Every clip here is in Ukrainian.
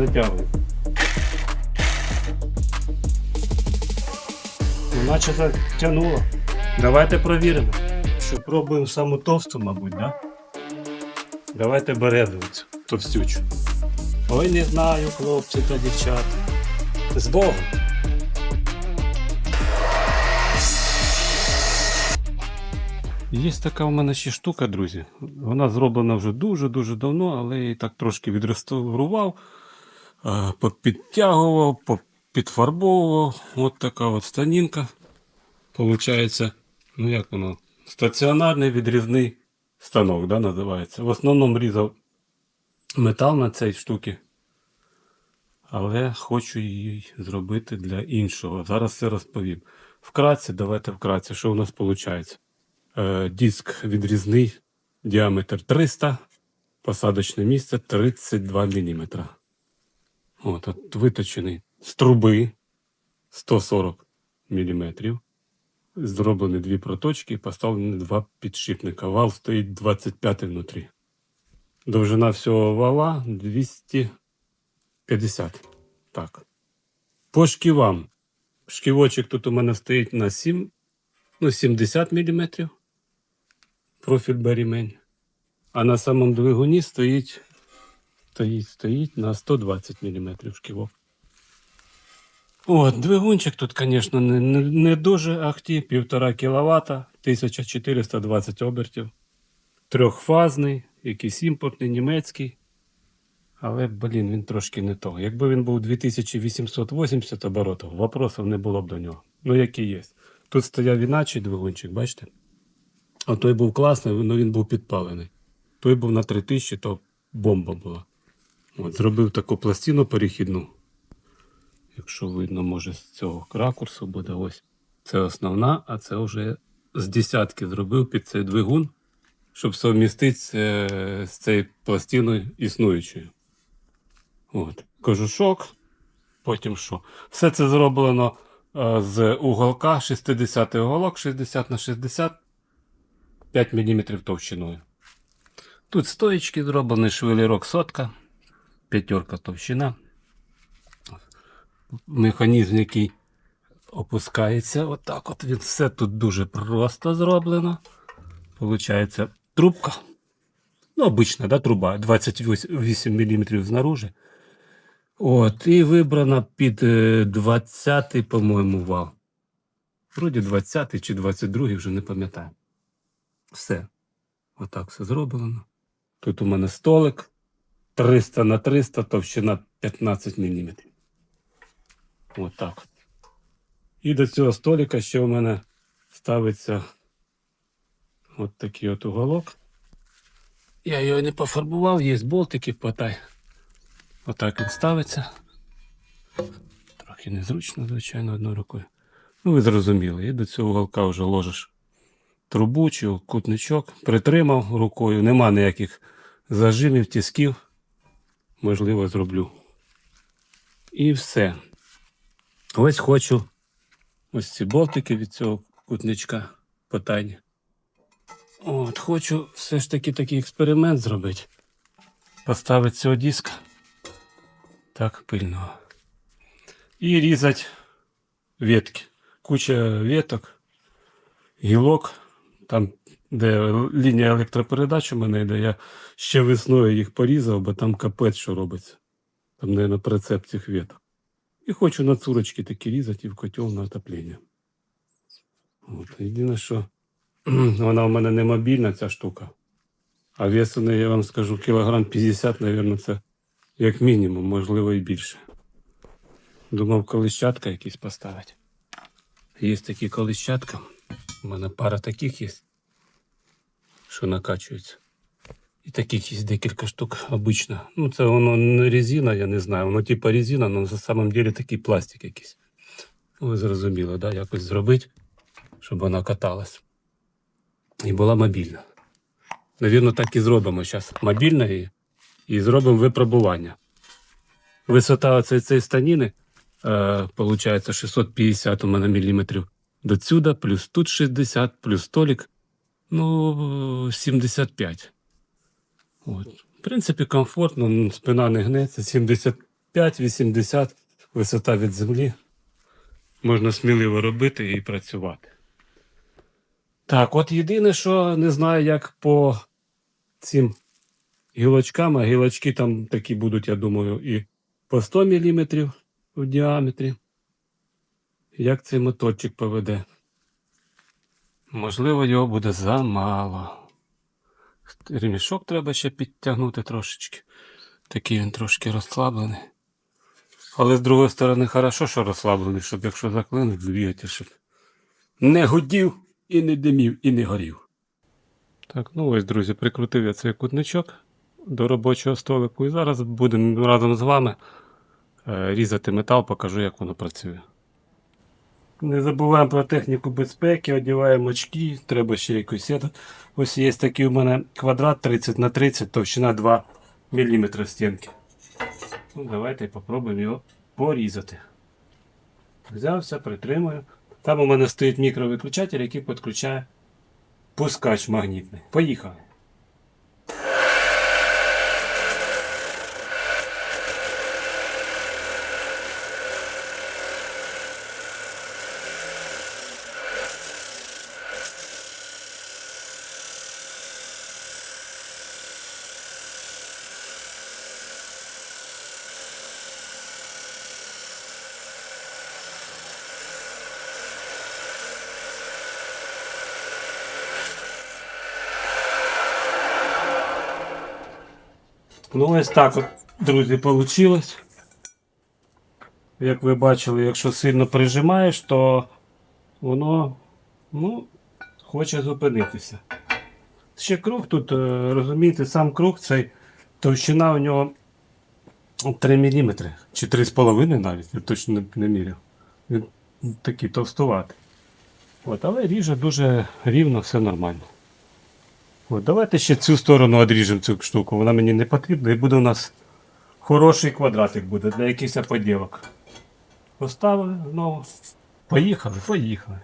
Дотягуй. Ну, наче затягнуло. Давайте провіримо. Що пробуємо саму товсту, мабуть, да? Давайте березовицю товстючу. Ой, не знаю, хлопці та дівчата. З Богом. Є така у мене ще штука, друзі. Вона зроблена вже дуже-дуже давно, але я її так трошки відреставрував, попідтягував, попідфарбовував. От така от станінка. Получається, ну як воно? Стаціонарний відрізний станок, да, називається. В основному різав метал на цій штуці. Але хочу її зробити для іншого. Зараз все розповім. Вкратце, давайте вкратце, що у нас виходить. Е, диск відрізний, діаметр 300, посадочне місце 32 мм. От, от виточений з труби 140 мм. Зроблені дві проточки, поставлені два підшипника. Вал стоїть 25 внутрі. Довжина всього вала 250. Так. По шківам. Шківочок тут у мене стоїть на 7, ну, 70 мм. Профіль берімень. А на самому двигуні стоїть, стоїть, стоїть на 120 мм шківок. От, двигунчик тут, звісно, не, не, дуже ахті, 1,5 кВт, 1420 обертів. Трьохфазний, якийсь імпортний, німецький. Але, блін, він трошки не того. Якби він був 2880 оборотів, вопросів не було б до нього. Ну, який є. Тут стояв іначе двигунчик, бачите? А той був класний, але він був підпалений. Той був на 3000, то бомба була. От, зробив таку пластину перехідну. Якщо видно, може з цього ракурсу буде ось. Це основна, а це вже з десятки зробив під цей двигун, щоб совмістити е, з цією пластиною існуючою. От. Кожушок, потім що. Все це зроблено е, з уголка 60 уголок 60 на 60 5 мм товщиною. Тут стоїчки зроблені, швелірок сотка, п'ятерка товщина. Механізм, який опускається. Отак от він все тут дуже просто зроблено. Получається трубка. Ну, обична, да, труба 28 мм знаружи. От, і вибрана під е, 20, по-моєму, вал. Вроді 20 чи 22, вже не пам'ятаю. Все. Отак все зроблено. Тут у мене столик 300 на 300, товщина 15 мм. Отак. І до цього столика ще у мене ставиться от такий от уголок. Я його не пофарбував, є болтики, потай. Отак він ставиться. Трохи незручно, звичайно, одною рукою. Ну, ви зрозуміли, і до цього уголка вже ложиш трубу чи кутничок, притримав рукою, нема ніяких зажимів, тисків. Можливо, зроблю. І все. Ось хочу ось ці болтики від цього кутничка потайні. От, хочу все ж таки такий експеримент зробити. Поставити цього диска. Так, пильного. І різати ветки. Куча веток, гілок. Там, де лінія електропередач у мене йде, я ще весною їх порізав, бо там капець, що робиться. Там, мабуть, прицеп цих веток. І хочу на цурочки такі різати і в котел на отоплення. От. Єдине, що вона у мене не мобільна, ця штука. А вес у неї, я вам скажу, кілограм 50, мабуть, це як мінімум, можливо, і більше. Думав, колищатка якісь поставити. Є такі колищатка. У мене пара таких є, що накачуються. І таких є декілька штук обично. Ну, це воно не резина, я не знаю. Воно типа резина, але на самом деле такий пластик якийсь. Ви зрозуміли, да? якось зробити, щоб вона каталась. І була мобільна. Навірно, так і зробимо зараз. Мобільна і, і зробимо випробування. Висота цієї цієї станіни, е, виходить, 650 у мене міліметрів до плюс тут 60, плюс столик, ну, 75. От. В принципі, комфортно, спина не гнеться, 70, 5,80 висота від землі. Можна сміливо робити і працювати. Так, от єдине, що не знаю, як по цим гілочкам, а гілочки там такі будуть, я думаю, і по 100 мм в діаметрі. Як цей моторчик поведе? Можливо, його буде замало. Ремішок треба ще підтягнути трошечки. Такий він трошки розслаблений. Але з другої сторони, хорошо, що розслаблений, щоб якщо заклинить двигатель, щоб не гудів і не димів, і не горів. Так, ну ось, друзі, прикрутив я цей кутничок до робочого столику і зараз будемо разом з вами е, різати метал, покажу, як воно працює. Не забуваємо про техніку безпеки, одягаємо очки, треба ще сету. Ось є такий у мене квадрат 30 на 30, товщина 2 мм стінки. Ну, давайте попробуємо його порізати. Взявся, притримую. Там у мене стоїть мікровиключатель, який підключає пускач магнітний. Поїхали. Ну, ось так от, друзі, вийшло. Як ви бачили, якщо сильно прижимаєш, то воно ну, хоче зупинитися. Ще круг тут, е, розумієте, сам круг цей товщина у нього 3 мм чи 3,5 навіть, я точно не, не міряв. Він такий товстуватий. От, але ріже дуже рівно, все нормально. От, давайте ще цю сторону одріжемо цю штуку. Вона мені не потрібна і буде у нас хороший квадратик буде для якихось поділок. Поставили знову. Поїхали, поїхали.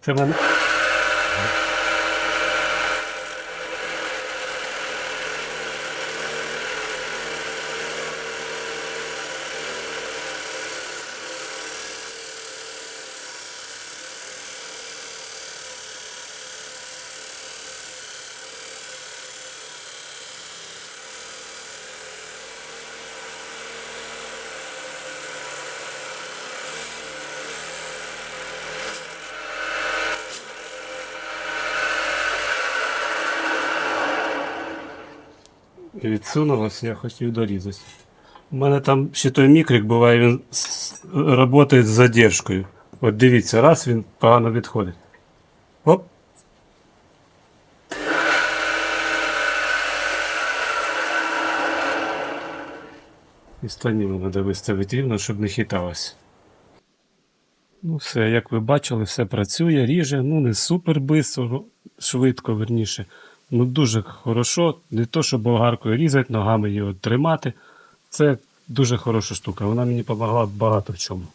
Це мене. Відсунулося, я хотів дорізати. У мене там ще той мікрик буває, він працює з задержкою. От дивіться, раз він погано відходить. Оп. І станіну треба виставити рівно, щоб не хиталося. Ну, все, як ви бачили, все працює, ріже, ну не супер бистро, швидко, верніше. Ну дуже хорошо. Не то, що болгаркою різати, ногами його тримати. Це дуже хороша штука. Вона мені допомогла багато в чому.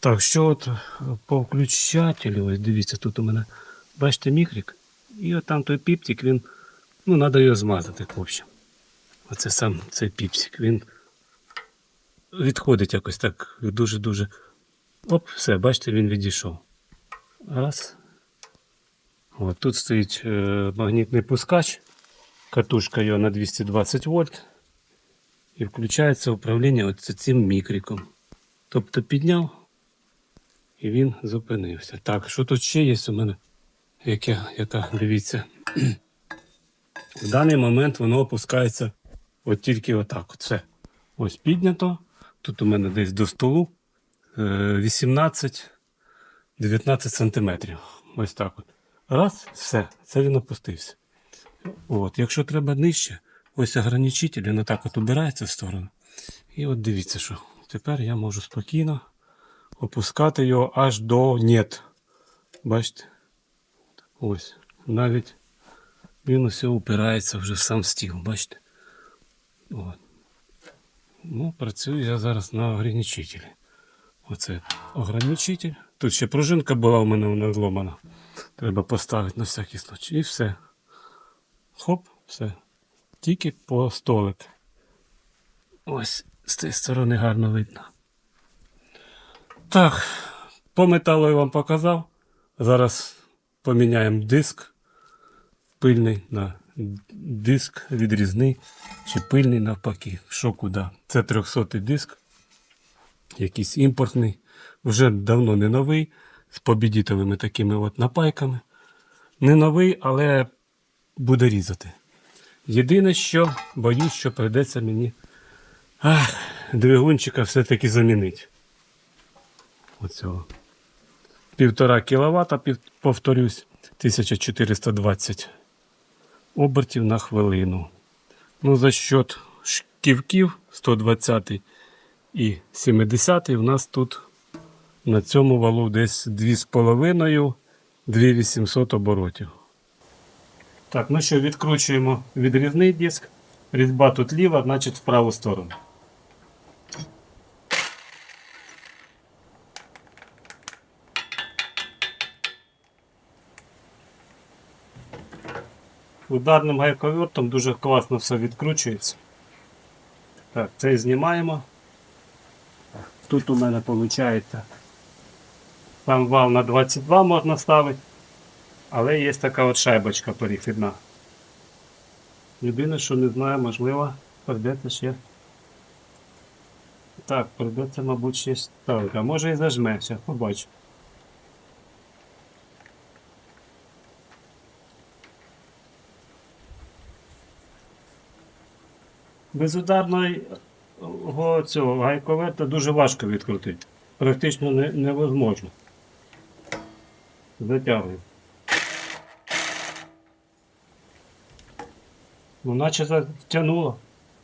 Так, що от е, по включателю, ось дивіться, тут у мене, бачите, мікрик. І от там той піптик, він, ну, треба його змазати, в общем. Оце сам цей піпсик. Він відходить якось так дуже-дуже. Оп, все, бачите, він відійшов. Раз. От, тут стоїть е, магнітний пускач, катушка його на 220 вольт. І включається управління от цим мікриком. Тобто підняв і він зупинився. Так, що тут ще є у мене? Яке, яка, дивіться. В даний момент воно опускається от тільки отак. От все. Ось піднято. Тут у мене десь до столу е, 18-19 сантиметрів. Ось так от. Раз, все, це він опустився. От, якщо треба нижче, ось ограничитель, він отак от убирається в сторону. І от дивіться, що тепер я можу спокійно опускати його аж до нет. Бачите? Ось. Навіть він усе упирається вже в сам стіл, бачите? От. Ну, працюю я зараз на ограничителі. Оце ограничитель. Тут ще пружинка була у мене вона зломана. Треба поставити на всякий случай. І все. Хоп, все. Тільки по столик. Ось з цієї сторони гарно видно. Так, по металу я вам показав. Зараз поміняємо диск пильний на диск відрізний чи пильний навпаки. Що куди? Це 300 диск, якийсь імпортний, вже давно не новий, з побідітовими такими от напайками. Не новий, але буде різати. Єдине, що боюсь, що прийдеться мені ах, двигунчика все-таки замінити. Оцього. Півтора кіловата, повторюсь, 1420 обертів на хвилину. Ну, за счет шківків 120 і 70 у нас тут на цьому валу десь 2,5 2800 оборотів. Так, ну що, відкручуємо відрізний диск. Різьба тут ліва, значить в праву сторону. Ударним гайковертом дуже класно все відкручується. Так, цей знімаємо. Тут у мене виходить. Там вал на 22 можна ставити. Але є така от шайбочка перехідна. Єдине, що не знаю, можливо, прийдеться ще. Так, прийдеться, мабуть, ще ставити. А може і зажмеся, побачу. Безударного цього гайковерта дуже важко відкрутити. Практично не, невозможно. Затягую. Ну, наче затягнуло.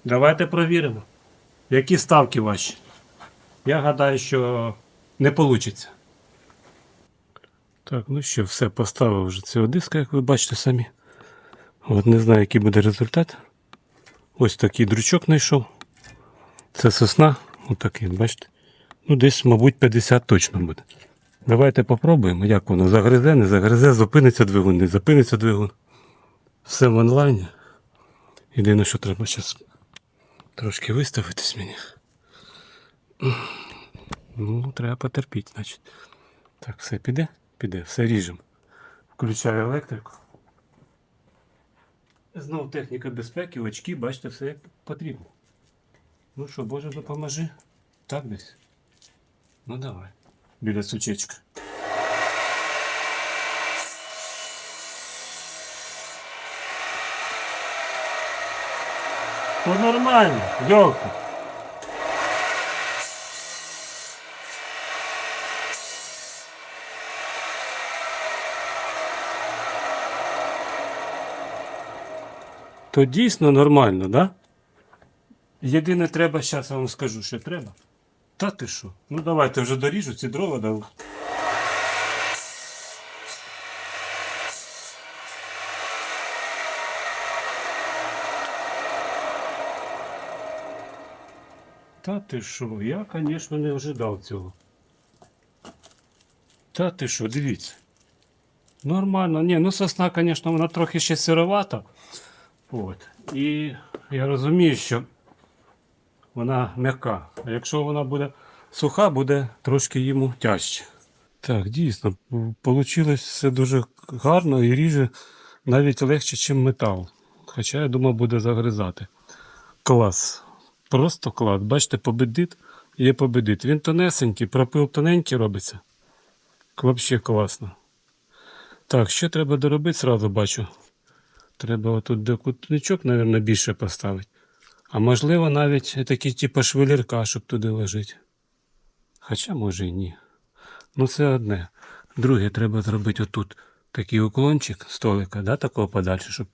Давайте провіримо. Які ставки ваші? Я гадаю, що не вийде. Так, ну що, все, поставив вже цього диска, як ви бачите самі. От не знаю, який буде результат. Ось такий дручок знайшов. Це сосна. Отакий, бачите? Ну, десь, мабуть, 50 точно буде. Давайте попробуємо, як воно загризе, не загризе, зупиниться двигун, не зупиниться двигун. Все в онлайні. Єдине, що треба зараз трошки виставитись мені. Ну, треба потерпіти, значить. Так, все піде? Піде, все ріжемо. Включаю електрику. Знову техніка безпеки, очки, бачите, все як потрібно. Ну що, Боже, допоможи. Так десь. Ну давай. Біля сучечка. Ну нормально, йолка. То дійсно нормально, да? Єдине треба, зараз я вам скажу, що треба. Та ти що? Ну давайте вже доріжу ці дрова дав. Та ти що? Я, звісно, не ожидав цього. Та ти що, дивіться. Нормально. Ні, ну сосна, звісно, вона трохи ще сировата. От. І я розумію, що вона м'яка. А якщо вона буде суха, буде трошки йому тяжче. Так, дійсно, вийшло все дуже гарно і ріже навіть легше, ніж метал. Хоча я думав, буде загризати. Клас. Просто клас. Бачите, победит є победит. Він тонесенький, пропил тоненький робиться. Взагалі класно. Так, що треба доробити, сразу бачу. Треба отут де кутничок, мабуть, більше поставити. А можливо, навіть такий типу швелірка, щоб туди лежить. Хоча може і ні. Ну це одне. Друге, треба зробити отут такий уклончик столика, да, такого подальше, щоб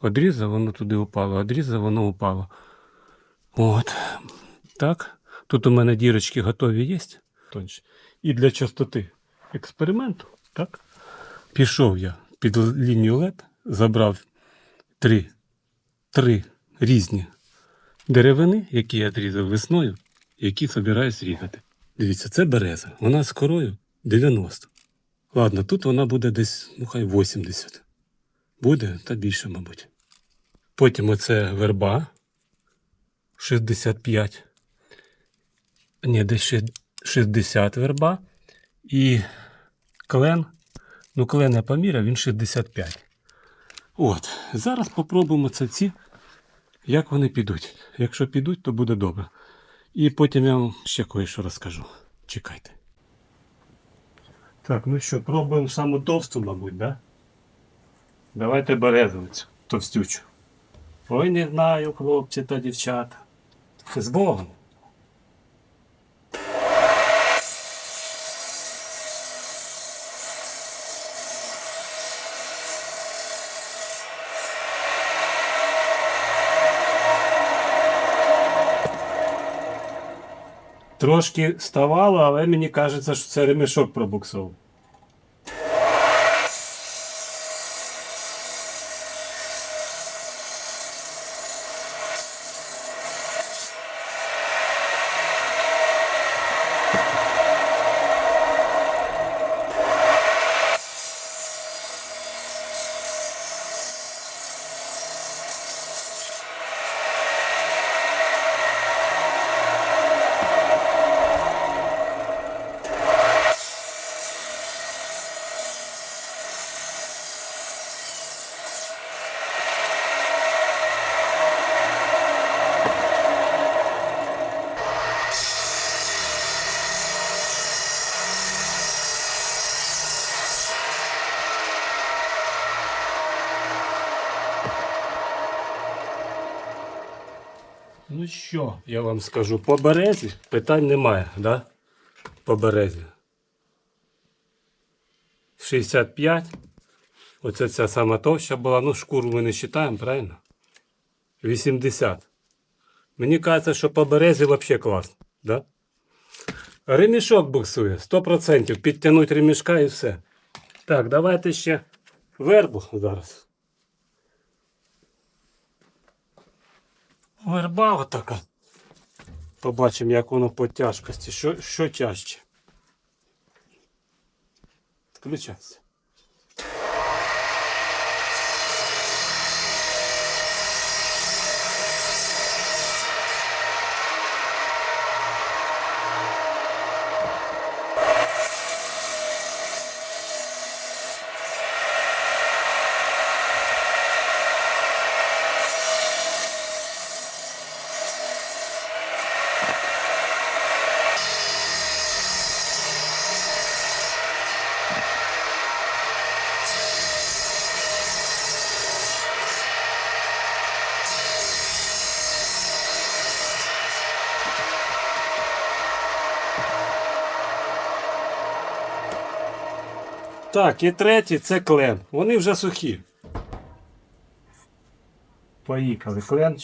одрізав, воно туди упало, одрізав, воно упало. От. Так. Тут у мене дірочки готові є. Тонче. І для частоти експерименту, так? Пішов я під лінію LED, забрав три, три різні деревини, які я відрізав весною, які собираюсь різати. Дивіться, це береза. Вона з корою 90. Ладно, тут вона буде десь, ну хай 80. Буде та більше, мабуть. Потім оце верба. 65. Ні, десь 60 верба. І клен. Ну, клен я поміряв, він 65. От, зараз попробуємо це ці, як вони підуть. Якщо підуть, то буде добре. І потім я вам ще кое-що розкажу. Чекайте. Так, ну що, пробуємо саму товсту, мабуть, да? Давайте березовицю товстючу. Ой, не знаю, хлопці та дівчата. З Богом. Трошки ставало, але мені кажеться, що це ремешок пробуксов. Що, я вам скажу, по березі питань немає, да? По березі. 65. Оце ця сама товща була. Ну, шкуру ми не вважаємо, правильно? 80. Мені кажеться, що по березі взагалі класно, да? Ремішок буксує, 100%. Підтягнуть ремішка і все. Так, давайте ще вербу зараз. Верба отака. Побачимо, як воно по тяжкості. Що, що тяжче. Включайся. Так, і третій це клен. Вони вже сухі. Поїхали, клен.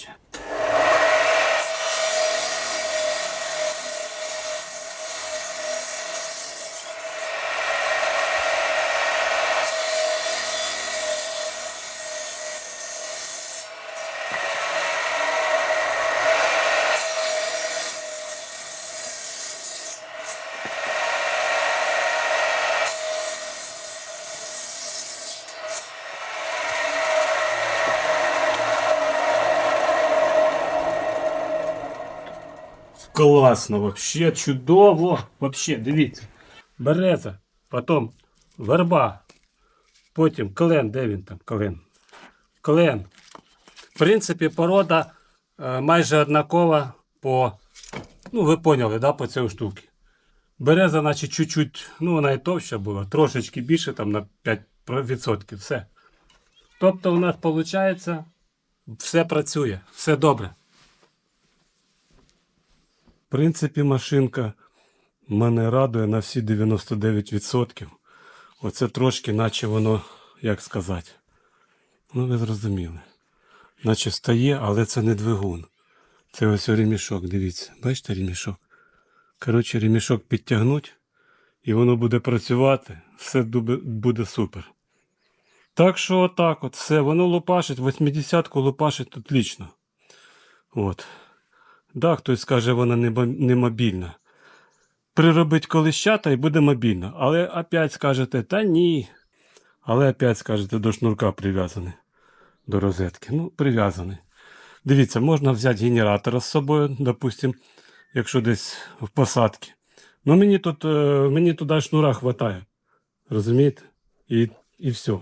Класно, вообще чудово. Вообще, дивіться. Береза, потім верба, потім клен, де він там? Клен. Клен. В принципі, порода е, майже однакова по. Ну, ви поняли, да, по цій штуці. Береза, наче чуть-чуть, ну вона і товща була, трошечки більше, там на 5%. Все. Тобто у нас виходить, все працює, все добре. Принципі, машинка мене радує на всі 99%. Оце трошки, наче воно, як сказати. Ну, ви зрозуміли. Наче стає, але це не двигун. Це ось ремішок, дивіться. Бачите ремішок? Коротше, ремішок підтягнуть, і воно буде працювати, все буде супер. Так що отак от, все, воно лопашить, 80-ку лопашить отлично. От. Да, хтось скаже, вона не, мобільна. Приробить колищата і буде мобільна. Але опять скажете, та ні. Але опять скажете, до шнурка прив'язаний. До розетки. Ну, прив'язаний. Дивіться, можна взяти генератор з собою, допустим, якщо десь в посадці. Ну мені е, мені туди шнура вистачає. Розумієте? І, і все.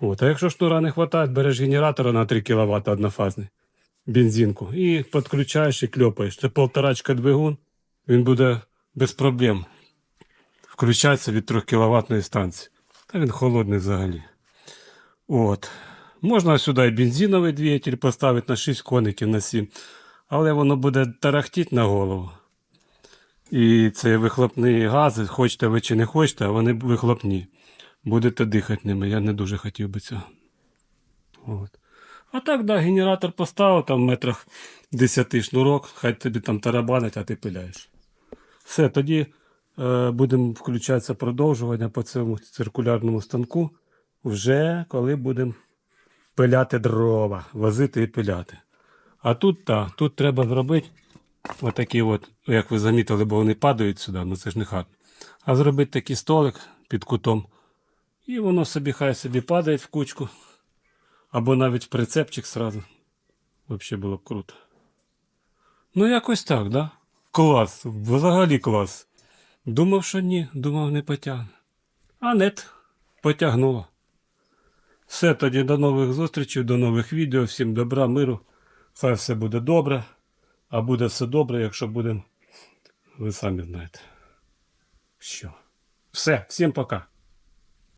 От. А якщо шнура не вистачає, береш генератора на 3 кВт однофазний бензинку і підключаєш і кльопаєш. Це полторачка двигун, він буде без проблем. Включається від 3 кВт станції. Та він холодний взагалі. От. Можна сюди і бензиновий двигатель поставити на 6 коників на 7, але воно буде тарахтіти на голову. І це вихлопні гази, хочете ви чи не хочете, вони вихлопні. Будете дихати ними, я не дуже хотів би цього. От. А так, да, генератор поставив там в метрах 10 шнурок, хай тобі там тарабанить, а ти пиляєш. Все, тоді е, будемо включатися продовжування по цьому циркулярному станку, вже коли будемо пиляти дрова, возити і пиляти. А тут так, тут треба зробити отакі от, як ви замітили, бо вони падають сюди, ну це ж не хат. А зробити такий столик під кутом. І воно собі хай собі падає в кучку. Або навіть прицепчик сразу. Взагалі було б круто. Ну, якось так, да? Клас, взагалі клас. Думав, що ні, думав, не потягне. А нет, потягнуло. Все, тоді до нових зустрічей, до нових відео. Всім добра, миру. Хай все буде добре. А буде все добре, якщо будемо. Ви самі знаєте. Що. Все, всім пока.